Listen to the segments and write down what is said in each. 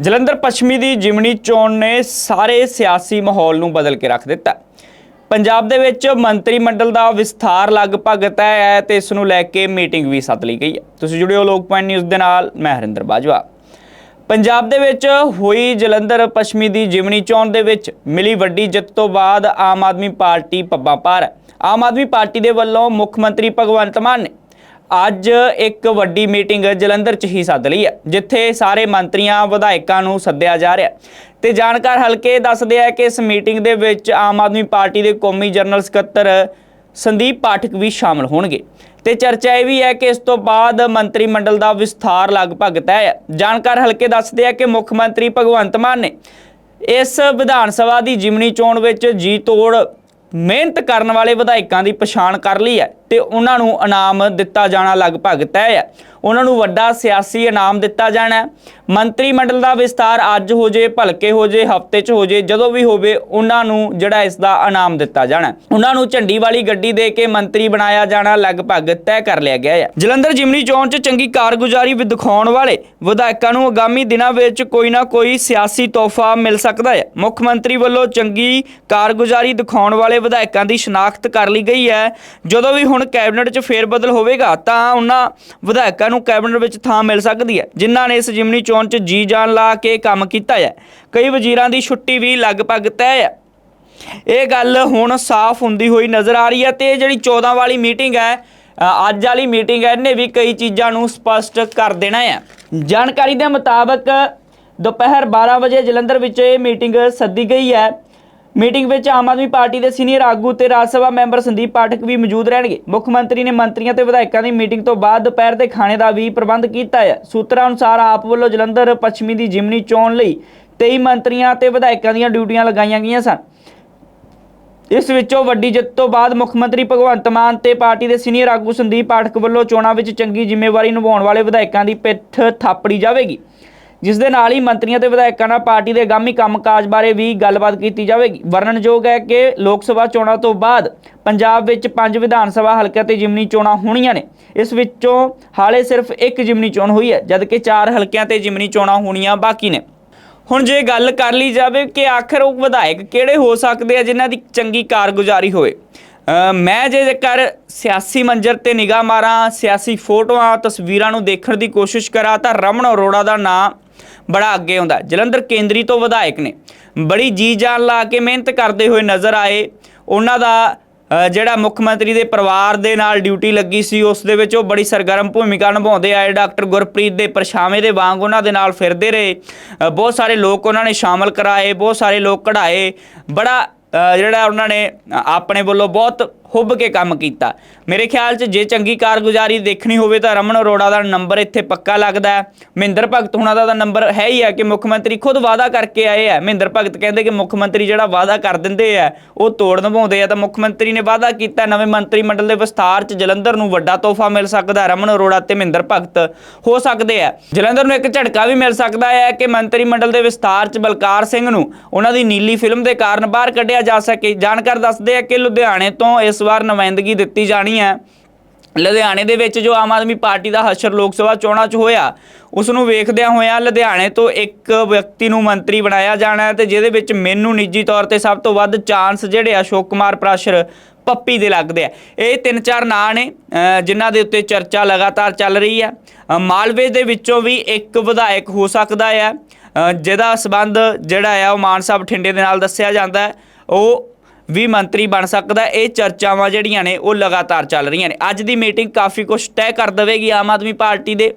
ਜਲੰਧਰ ਪੱਛਮੀ ਦੀ ਜਿਮਣੀ ਚੋਣ ਨੇ ਸਾਰੇ ਸਿਆਸੀ ਮਾਹੌਲ ਨੂੰ ਬਦਲ ਕੇ ਰੱਖ ਦਿੱਤਾ। ਪੰਜਾਬ ਦੇ ਵਿੱਚ ਮੰਤਰੀ ਮੰਡਲ ਦਾ ਵਿਸਥਾਰ ਲਗਭਗ ਤੈਅ ਹੈ ਤੇ ਇਸ ਨੂੰ ਲੈ ਕੇ ਮੀਟਿੰਗ ਵੀ ਸੱਦ ਲਈ ਗਈ ਹੈ। ਤੁਸੀਂ ਜੁੜਿਓ ਲੋਕ ਪੁਆਇੰਟ ਨਿਊਜ਼ ਦੇ ਨਾਲ, ਮੈਂ ਹਰਿੰਦਰ ਬਾਜਵਾ। ਪੰਜਾਬ ਦੇ ਵਿੱਚ ਹੋਈ ਜਲੰਧਰ ਪੱਛਮੀ ਦੀ ਜਿਮਣੀ ਚੋਣ ਦੇ ਵਿੱਚ ਮਿਲੀ ਵੱਡੀ ਜਿੱਤ ਤੋਂ ਬਾਅਦ ਆਮ ਆਦਮੀ ਪਾਰਟੀ ਪੱਬਾਂ ਪਾਰ ਹੈ। ਆਮ ਆਦਮੀ ਪਾਰਟੀ ਦੇ ਵੱਲੋਂ ਮੁੱਖ ਮੰਤਰੀ ਭਗਵੰਤ ਮਾਨ ਨੇ ਅੱਜ ਇੱਕ ਵੱਡੀ ਮੀਟਿੰਗ ਜਲੰਧਰ 'ਚ ਹੀ ਸੱਦ ਲਈ ਹੈ, ਜਿੱਥੇ ਸਾਰੇ ਮੰਤਰੀਆਂ, ਵਿਧਾਇਕਾਂ ਨੂੰ ਸੱਦਿਆ ਜਾ ਰਿਹਾ ਹੈ। ਤੇ ਜਾਣਕਾਰ ਹਲਕੇ ਦੱਸਦੇ ਆ ਕਿ ਇਸ ਮੀਟਿੰਗ ਦੇ ਵਿੱਚ ਆਮ ਆਦਮੀ ਪਾਰਟੀ ਦੇ ਕੌਮੀ ਜਨਰਲ ਸਕੱਤਰ ਸੰਦੀਪ ਪਾਠਕ ਵੀ ਸ਼ਾਮਲ ਹੋਣਗੇ। ਤੇ ਚਰਚਾ ਇਹ ਵੀ ਹੈ ਕਿ ਇਸ ਤੋਂ ਬਾਅਦ ਮੰਤਰੀ ਮੰਡਲ ਦਾ ਵਿਸਥਾਰ ਲਗਭਗ ਤੈਅ ਹੈ। ਜਾਣਕਾਰ ਹਲਕੇ ਦੱਸਦੇ ਆ ਕਿ ਮੁੱਖ ਮੰਤਰੀ ਭਗਵੰਤ ਮਾਨ ਨੇ ਇਸ ਵਿਧਾਨ ਸਭਾ ਦੀ ਜਿਮਨੀ ਚੋਣ ਵਿੱਚ ਜੀ ਤੋੜ ਮਿਹਨਤ ਕਰਨ ਵਾਲੇ ਵਿਧਾਇਕਾਂ ਦੀ ਪਛਾਣ ਕਰ ਲਈ ਹੈ। ਤੇ ਉਹਨਾਂ ਨੂੰ ਇਨਾਮ ਦਿੱਤਾ ਜਾਣਾ ਲਗਭਗ ਤੈਅ ਹੈ। ਉਹਨਾਂ ਨੂੰ ਵੱਡਾ ਸਿਆਸੀ ਇਨਾਮ ਦਿੱਤਾ ਜਾਣਾ ਮੰਤਰੀ ਮੰਡਲ ਦਾ ਵਿਸਤਾਰ ਅੱਜ ਹੋ ਜੇ, ਭਲਕੇ ਹੋ ਜੇ, ਹਫ਼ਤੇ 'ਚ ਹੋ ਜੇ, ਜਦੋਂ ਵੀ ਹੋਵੇ, ਉਹਨਾਂ ਨੂੰ ਜਿਹੜਾ ਇਸ ਦਾ ਇਨਾਮ ਦਿੱਤਾ ਜਾਣਾ ਉਹਨਾਂ ਨੂੰ ਝੰਡੀ ਵਾਲੀ ਗੱਡੀ ਦੇ ਕੇ ਮੰਤਰੀ ਬਣਾਇਆ ਜਾਣਾ ਲਗਭਗ ਤੈਅ ਕਰ ਲਿਆ ਗਿਆ ਹੈ। ਜਲੰਧਰ ਜਿਮਨੀ ਚੋਣ 'ਚ ਚੰਗੀ ਕਾਰਗੁਜ਼ਾਰੀ ਵੀ ਦਿਖਾਉਣ ਵਾਲੇ ਵਿਧਾਇਕਾਂ ਨੂੰ ਆਗਾਮੀ ਦਿਨਾਂ ਵਿੱਚ ਕੋਈ ਨਾ ਕੋਈ ਸਿਆਸੀ ਤੋਹਫਾ ਮਿਲ ਸਕਦਾ ਹੈ। ਮੁੱਖ ਮੰਤਰੀ ਵੱਲੋਂ ਚੰਗੀ ਕਾਰਗੁਜ਼ਾਰੀ ਦਿਖਾਉਣ ਵਾਲੇ ਵਿਧਾਇਕਾਂ ਦੀ ਸ਼ਨਾਖਤ ਕਰ ਲਈ ਗਈ ਹੈ। ਜਦੋਂ ਵੀ ਹੁਣ ਕੈਬਨਿਟ 'ਚ ਫੇਰਬਦਲ ਹੋਵੇਗਾ, ਤਾਂ ਉਹਨਾਂ ਵਿਧਾਇਕਾਂ ਨੂੰ ਕੈਬਨਿਟ ਵਿੱਚ ਥਾਂ ਮਿਲ ਸਕਦੀ ਹੈ, ਜਿਨ੍ਹਾਂ ਨੇ ਇਸ ਜਿਮਨੀ ਚੋਣ 'ਚ ਜੀ ਜਾਨ ਲਾ ਕੇ ਕੰਮ ਕੀਤਾ ਹੈ। ਕਈ ਵਜ਼ੀਰਾਂ ਦੀ ਛੁੱਟੀ ਵੀ ਲਗਭਗ ਤੈਅ ਹੈ। ਇਹ ਗੱਲ ਹੁਣ ਸਾਫ਼ ਹੁੰਦੀ ਹੋਈ ਨਜ਼ਰ ਆ ਰਹੀ ਹੈ ਤੇ ਇਹ ਜਿਹੜੀ 14 ਵਾਲੀ ਮੀਟਿੰਗ ਹੈ ਅੱਜ ਵਾਲੀ ਮੀਟਿੰਗ ਹੈ, ਇਹਨੇ ਵੀ ਕਈ ਚੀਜ਼ਾਂ ਨੂੰ ਸਪਸ਼ਟ ਕਰ ਦੇਣਾ ਹੈ। ਜਾਣਕਾਰੀ ਦੇ ਮੁਤਾਬਕ, ਦੁਪਹਿਰ 12 ਵਜੇ ਜਲੰਧਰ ਵਿੱਚ ਇਹ ਮੀਟਿੰਗ ਸੱਦੀ ਗਈ ਹੈ। ਮੀਟਿੰਗ ਵਿੱਚ ਆਮ ਆਦਮੀ ਪਾਰਟੀ ਦੇ ਸੀਨੀਅਰ ਆਗੂ ਤੇ ਰਾਜ ਸਭਾ ਮੈਂਬਰ ਸੰਦੀਪ ਪਾਠਕ ਵੀ ਮੌਜੂਦ ਰਹਿਣਗੇ। ਮੁੱਖ ਮੰਤਰੀ ਨੇ ਮੰਤਰੀਆਂ ਤੇ ਵਿਧਾਇਕਾਂ ਦੀ ਮੀਟਿੰਗ ਤੋਂ ਬਾਅਦ ਦੁਪਹਿਰ ਦੇ ਖਾਣੇ ਦਾ ਵੀ ਪ੍ਰਬੰਧ ਕੀਤਾ ਹੈ। ਸੂਤਰਾਂ ਅਨੁਸਾਰ ਆਪ ਵੱਲੋਂ ਜਲੰਧਰ, ਪੱਛਮੀ ਦੀ ਜਿਮਨੀ ਚੋਣ ਲਈ 23 ਮੰਤਰੀਆਂ ਤੇ ਵਿਧਾਇਕਾਂ ਦੀਆਂ ਡਿਊਟੀਆਂ ਲਗਾਈਆਂ ਗਈਆਂ ਸਨ। ਇਸ ਵਿੱਚੋਂ ਵੱਡੀ ਜਿੱਤ ਤੋਂ ਬਾਅਦ ਮੁੱਖ ਮੰਤਰੀ ਭਗਵੰਤ ਮਾਨ ਤੇ ਪਾਰਟੀ ਦੇ ਸੀਨੀਅਰ ਆਗੂ ਸੰਦੀਪ ਪਾਠਕ ਵੱਲੋਂ ਚੋਣਾਂ ਵਿੱਚ ਚੰਗੀ ਜ਼ਿੰਮੇਵਾਰੀ ਨਿਭਾਉਣ ਵਾਲੇ ਵਿਧਾਇਕਾਂ ਦੀ ਪਿੱਠ ਥਾਪੜੀ ਜਾਵੇਗੀ। ਜਿਸ ਦੇ ਨਾਲ ਹੀ ਮੰਤਰੀਆਂ ਤੇ ਵਿਧਾਇਕਾਂ ਨਾਲ ਪਾਰਟੀ ਦੇ ਆਗਾਮੀ ਕੰਮਕਾਜ ਬਾਰੇ ਵੀ ਗੱਲਬਾਤ ਕੀਤੀ ਜਾਵੇਗੀ। ਵਰਣਨਯੋਗ ਹੈ ਕਿ ਲੋਕ ਸਭਾ ਚੋਣਾਂ ਤੋਂ ਬਾਅਦ ਪੰਜਾਬ ਵਿੱਚ ਪੰਜ ਵਿਧਾਨ ਸਭਾ ਹਲਕਿਆਂ ਤੇ ਜਿਮਨੀ ਚੋਣਾਂ ਹੋਣੀਆਂ ਨੇ। ਇਸ ਵਿੱਚੋਂ ਹਾਲੇ ਸਿਰਫ ਇੱਕ ਜਿਮਨੀ ਚੋਣ ਹੋਈ ਹੈ, ਜਦਕਿ ਚਾਰ ਹਲਕਿਆਂ ਤੇ ਜਿਮਨੀ ਚੋਣਾਂ ਹੋਣੀਆਂ ਬਾਕੀ ਨੇ। ਹੁਣ ਜੇ ਗੱਲ ਕਰ ਲਈ ਜਾਵੇ ਕਿ ਆਖਰ ਉਹ ਵਿਧਾਇਕ ਕਿਹੜੇ ਹੋ ਸਕਦੇ ਆ, ਜਿਨ੍ਹਾਂ ਦੀ ਚੰਗੀ ਕਾਰਗੁਜ਼ਾਰੀ ਹੋਵੇ। ਮੈਂ ਜੇ ਜੇਕਰ ਸਿਆਸੀ ਮੰਜ਼ਰ ਤੇ ਨਿਗਾਹ ਮਾਰਾਂ, ਸਿਆਸੀ ਫੋਟੋਆਂ, ਤਸਵੀਰਾਂ ਨੂੰ ਦੇਖਣ ਦੀ ਕੋਸ਼ਿਸ਼ ਕਰਾਂ, ਤਾਂ ਰਮਨ ਅਰੋੜਾ ਦਾ ਨਾਂ ਬੜਾ ਅੱਗੇ ਆਉਂਦਾ। ਜਲੰਧਰ ਕੇਂਦਰੀ ਤੋਂ ਵਿਧਾਇਕ ਨੇ ਬੜੀ ਜੀ ਜਾਨ ਲਾ ਕੇ ਮਿਹਨਤ ਕਰਦੇ ਹੋਏ ਨਜ਼ਰ ਆਏ। ਉਹਨਾਂ ਦਾ ਜਿਹੜਾ ਮੁੱਖ ਮੰਤਰੀ ਦੇ ਪਰਿਵਾਰ ਦੇ ਨਾਲ ਡਿਊਟੀ ਲੱਗੀ ਸੀ, ਉਸ ਦੇ ਵਿੱਚ ਉਹ ਬੜੀ ਸਰਗਰਮ ਭੂਮਿਕਾ ਨਿਭਾਉਂਦੇ ਆਏ। ਡਾਕਟਰ ਗੁਰਪ੍ਰੀਤ ਦੇ ਪਰਛਾਵੇਂ ਦੇ ਵਾਂਗ ਉਹਨਾਂ ਦੇ ਨਾਲ ਫਿਰਦੇ ਰਹੇ। ਬਹੁਤ ਸਾਰੇ ਲੋਕ ਉਹਨਾਂ ਨੇ ਸ਼ਾਮਲ ਕਰਾਏ, ਬਹੁਤ ਸਾਰੇ ਲੋਕ ਕਢਾਏ। ਬੜਾ ਜਿਹੜਾ ਉਹਨਾਂ ਨੇ ਆਪਣੇ ਵੱਲੋਂ ਬਹੁਤ ਹੁੱਬ ਕੇ ਕੰਮ ਕੀਤਾ। ਮੇਰੇ ਖਿਆਲ 'ਚ ਜੇ ਚੰਗੀ ਕਾਰਗੁਜ਼ਾਰੀ ਦੇਖਣੀ ਹੋਵੇ ਤਾਂ ਰਮਨ ਅਰੋੜਾ ਦਾ ਨੰਬਰ ਇੱਥੇ ਪੱਕਾ ਲੱਗਦਾ ਹੈ। ਮਹਿੰਦਰ ਭਗਤ ਹੁਣਾਂ ਦਾ ਤਾਂ ਨੰਬਰ ਹੈ ਹੀ ਹੈ ਕਿ ਮੁੱਖ ਮੰਤਰੀ ਖੁਦ ਵਾਅਦਾ ਕਰਕੇ ਆਏ ਆ ਮਹਿੰਦਰ ਭਗਤ ਕਹਿੰਦੇ ਕਿ ਮੁੱਖ ਮੰਤਰੀ ਜਿਹੜਾ ਵਾਅਦਾ ਕਰ ਦਿੰਦੇ ਆ ਉਹ ਤੋੜ ਨਿਭਾਉਂਦੇ ਆ ਤਾਂ ਮੁੱਖ ਮੰਤਰੀ ਨੇ ਵਾਅਦਾ ਕੀਤਾ, ਨਵੇਂ ਮੰਤਰੀ ਮੰਡਲ ਦੇ ਵਿਸਥਾਰ 'ਚ ਜਲੰਧਰ ਨੂੰ ਵੱਡਾ ਤੋਹਫਾ ਮਿਲ ਸਕਦਾ ਰਮਨ ਅਰੋੜਾ ਤੇ ਮਹਿੰਦਰ ਭਗਤ ਹੋ ਸਕਦੇ ਆ ਜਲੰਧਰ ਨੂੰ ਇੱਕ ਝਟਕਾ ਵੀ ਮਿਲ ਸਕਦਾ ਹੈ ਕਿ ਮੰਤਰੀ ਮੰਡਲ ਦੇ ਵਿਸਥਾਰ 'ਚ ਬਲਕਾਰ ਸਿੰਘ ਨੂੰ ਉਹਨਾਂ ਦੀ ਨੀਲੀ ਫਿਲਮ ਦੇ ਕਾਰਨ ਬਾਹਰ ਕੱਢਿਆ ਜਾ ਸਕੇ। ਜਾਣਕਾਰ ਦੱਸਦੇ ਆ ਕਿ ਲੁਧਿਆਣੇ ਤੋਂ ਇਸ ਵਾਰ ਨੁਮਾਇੰਦਗੀ ਦਿੱਤੀ ਜਾਣੀ ਹੈ। ਲੁਧਿਆਣੇ ਦੇ ਵਿੱਚ ਜੋ ਆਮ ਆਦਮੀ ਪਾਰਟੀ ਦਾ ਹਸ਼ਰ ਲੋਕ ਸਭਾ ਚੋਣਾਂ 'ਚ ਹੋਇਆ, ਉਸ ਨੂੰ ਵੇਖਦਿਆਂ ਹੋਇਆਂ ਲੁਧਿਆਣੇ ਤੋਂ ਇੱਕ ਵਿਅਕਤੀ ਨੂੰ ਮੰਤਰੀ ਬਣਾਇਆ ਜਾਣਾ ਹੈ ਤੇ ਜਿਹਦੇ ਵਿੱਚ ਮੈਨੂੰ ਨਿੱਜੀ ਤੌਰ ਤੇ ਸਭ ਤੋਂ ਵੱਧ ਚਾਂਸ ਜਿਹੜੇ ਆ ਅਸ਼ੋਕ ਕੁਮਾਰ ਪ੍ਰਾਸ਼ਰ ਪੱਪੀ ਦੇ ਲੱਗਦੇ ਆ। ਇਹ ਤਿੰਨ ਚਾਰ ਨਾਂ ਨੇ, ਅਹ, ਜਿਨ੍ਹਾਂ ਦੇ ਉੱਤੇ ਚਰਚਾ ਲਗਾਤਾਰ ਚੱਲ ਰਹੀ ਹੈ। ਮਾਲਵੇ ਦੇ ਵਿੱਚੋਂ ਵੀ ਇੱਕ ਵਿਧਾਇਕ ਹੋ ਸਕਦਾ ਹੈ। ਜਿਹਦਾ ਸਬੰਧ ਜਿਹੜਾ ਆ ਉਹ ਮਾਨ ਸਾਹਿਬ ਠਿੰਡੇ ਦੇ ਨਾਲ ਦੱਸਿਆ ਜਾਂਦਾ ਹੈ। ਉਹ ਵੀ ਮੰਤਰੀ ਬਣ ਸਕਦਾ ਇਹ ਚਰਚਾਵਾਂ ਜਿਹੜੀਆਂ ਨੇ, ਉਹ ਲਗਾਤਾਰ ਚੱਲ ਰਹੀਆਂ ਨੇ। ਅੱਜ ਦੀ ਮੀਟਿੰਗ ਕਾਫੀ ਕੁਝ ਤੈਅ ਕਰ ਦੇਵੇਗੀ ਆਮ ਆਦਮੀ ਪਾਰਟੀ ਦੇ।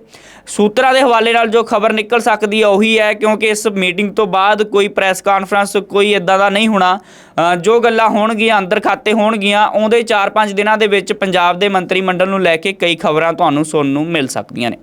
ਸੂਤਰਾਂ ਦੇ ਹਵਾਲੇ ਨਾਲ ਜੋ ਖਬਰ ਨਿਕਲ ਸਕਦੀ ਹੈ, ਉਹੀ ਹੈ, ਕਿਉਂਕਿ ਇਸ ਮੀਟਿੰਗ ਤੋਂ ਬਾਅਦ ਕੋਈ ਪ੍ਰੈਸ ਕਾਨਫਰੰਸ ਕੋਈ ਇਦਾਂ ਦਾ ਨਹੀਂ ਹੋਣਾ। ਜੋ ਗੱਲਾਂ ਹੋਣਗੀਆਂ, ਅੰਦਰ ਖਾਤੇ ਹੋਣਗੀਆਂ ਆਉਂਦੇ 4-5 ਦਿਨਾਂ ਦੇ ਵਿੱਚ ਪੰਜਾਬ ਦੇ ਮੰਤਰੀ ਮੰਡਲ ਨੂੰ ਲੈ ਕੇ ਕਈ ਖਬਰਾਂ ਤੁਹਾਨੂੰ ਸੁਣਨ ਨੂੰ ਮਿਲ ਸਕਦੀਆਂ ਨੇ।